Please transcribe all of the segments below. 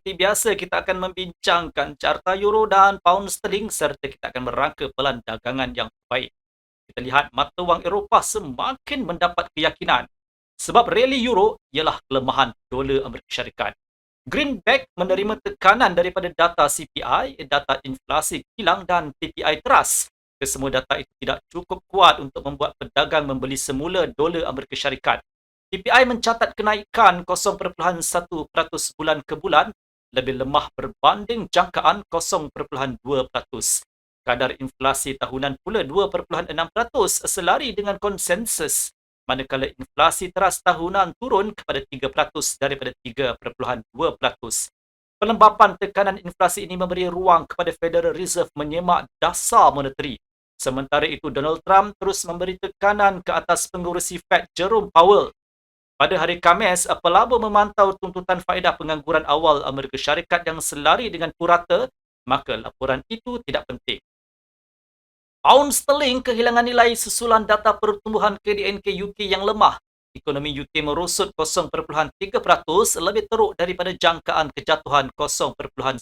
Seperti biasa, kita akan membincangkan carta euro dan pound sterling serta kita akan merangka pelan dagangan yang baik. Kita lihat mata wang Eropah semakin mendapat keyakinan sebab rally euro ialah kelemahan dolar Amerika Syarikat. Greenback menerima tekanan daripada data CPI, data inflasi kilang dan PPI teras. Kesemua data itu tidak cukup kuat untuk membuat pedagang membeli semula dolar Amerika Syarikat. PPI mencatat kenaikan 0.1% bulan ke bulan lebih lemah berbanding jangkaan 0.2%. Kadar inflasi tahunan pula 2.6% selari dengan konsensus manakala inflasi teras tahunan turun kepada 3% daripada 3.2%. Pelembapan tekanan inflasi ini memberi ruang kepada Federal Reserve menyemak dasar moneteri. Sementara itu Donald Trump terus memberi tekanan ke atas pengurusi Fed Jerome Powell pada hari Khamis, pelabur memantau tuntutan faedah pengangguran awal Amerika Syarikat yang selari dengan purata, maka laporan itu tidak penting. Pound sterling kehilangan nilai susulan data pertumbuhan KDNK UK yang lemah. Ekonomi UK merosot 0.3% lebih teruk daripada jangkaan kejatuhan 0.1%.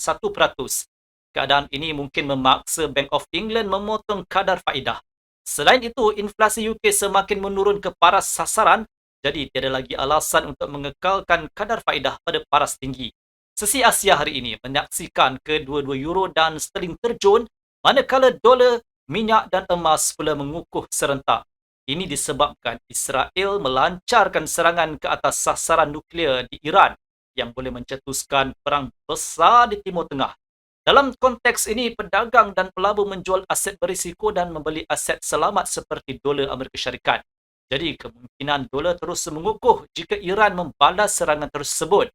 Keadaan ini mungkin memaksa Bank of England memotong kadar faedah. Selain itu, inflasi UK semakin menurun ke paras sasaran jadi tiada lagi alasan untuk mengekalkan kadar faedah pada paras tinggi. Sesi Asia hari ini menyaksikan kedua-dua euro dan sterling terjun manakala dolar, minyak dan emas pula mengukuh serentak. Ini disebabkan Israel melancarkan serangan ke atas sasaran nuklear di Iran yang boleh mencetuskan perang besar di Timur Tengah. Dalam konteks ini, pedagang dan pelabur menjual aset berisiko dan membeli aset selamat seperti dolar Amerika Syarikat. Jadi kemungkinan dolar terus mengukuh jika Iran membalas serangan tersebut.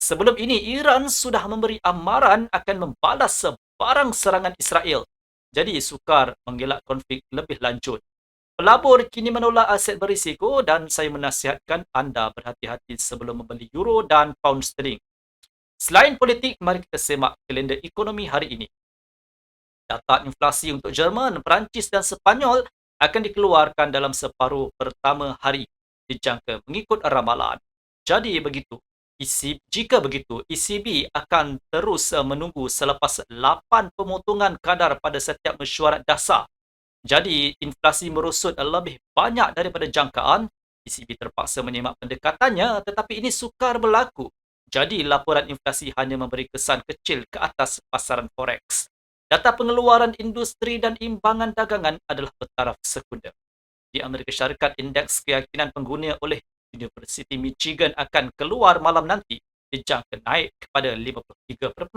Sebelum ini, Iran sudah memberi amaran akan membalas sebarang serangan Israel. Jadi sukar mengelak konflik lebih lanjut. Pelabur kini menolak aset berisiko dan saya menasihatkan anda berhati-hati sebelum membeli euro dan pound sterling. Selain politik, mari kita semak kalender ekonomi hari ini. Data inflasi untuk Jerman, Perancis dan Sepanyol akan dikeluarkan dalam separuh pertama hari dijangka mengikut ramalan. Jadi begitu, ECB, jika begitu, ECB akan terus eh, menunggu selepas 8 pemotongan kadar pada setiap mesyuarat dasar. Jadi, inflasi merosot lebih banyak daripada jangkaan. ECB terpaksa menyemak pendekatannya tetapi ini sukar berlaku. Jadi, laporan inflasi hanya memberi kesan kecil ke atas pasaran forex. Data pengeluaran industri dan imbangan dagangan adalah bertaraf sekunder. Di Amerika Syarikat, indeks keyakinan pengguna oleh University Michigan akan keluar malam nanti dijangka naik kepada 53.5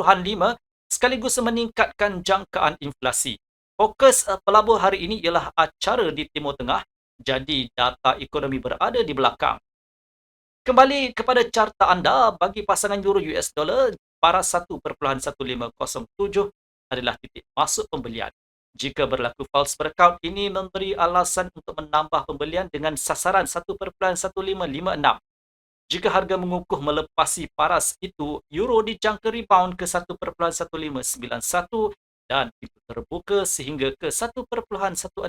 sekaligus meningkatkan jangkaan inflasi. Fokus eh, pelabur hari ini ialah acara di Timur Tengah jadi data ekonomi berada di belakang. Kembali kepada carta anda bagi pasangan euro US dollar para 1.1507 adalah titik masuk pembelian. Jika berlaku false breakout, ini memberi alasan untuk menambah pembelian dengan sasaran 1.1556. Jika harga mengukuh melepasi paras itu, euro dijangka rebound ke 1.1591 dan itu terbuka sehingga ke 1.1628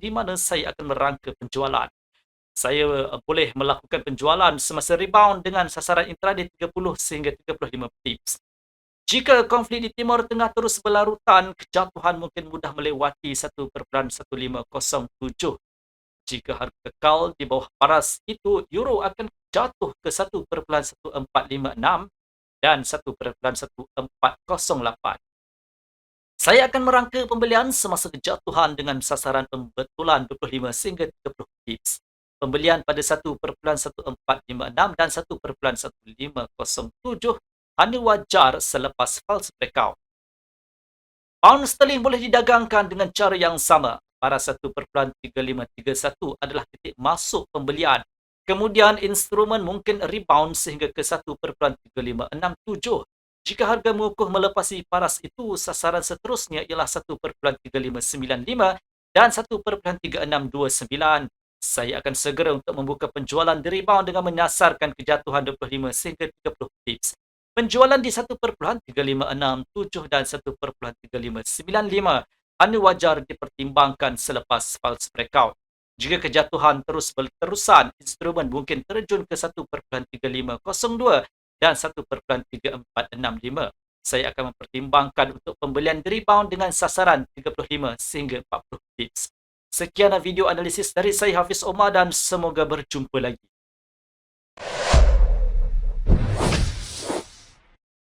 di mana saya akan merangka penjualan. Saya uh, boleh melakukan penjualan semasa rebound dengan sasaran intraday 30 sehingga 35 pips. Jika konflik di Timur Tengah terus berlarutan, kejatuhan mungkin mudah melewati 1.1507. Jika harga kekal di bawah paras itu, euro akan jatuh ke 1.1456 dan 1.1408. Saya akan merangka pembelian semasa kejatuhan dengan sasaran pembetulan 25 sehingga 30 pips. Pembelian pada 1.1456 dan 1.1507 hanya wajar selepas false breakout. Pound sterling boleh didagangkan dengan cara yang sama. Para 1.3531 adalah titik masuk pembelian. Kemudian instrumen mungkin rebound sehingga ke 1.3567. Jika harga mengukuh melepasi paras itu, sasaran seterusnya ialah 1.3595 dan 1.3629. Saya akan segera untuk membuka penjualan di rebound dengan menyasarkan kejatuhan 25 sehingga 30 pips. Penjualan di 1.3567 dan 1.3595 hanya wajar dipertimbangkan selepas false breakout. Jika kejatuhan terus berterusan, instrumen mungkin terjun ke 1.3502 dan 1.3465. Saya akan mempertimbangkan untuk pembelian rebound dengan sasaran 35 sehingga 40 pips. Sekian video analisis dari saya Hafiz Omar dan semoga berjumpa lagi.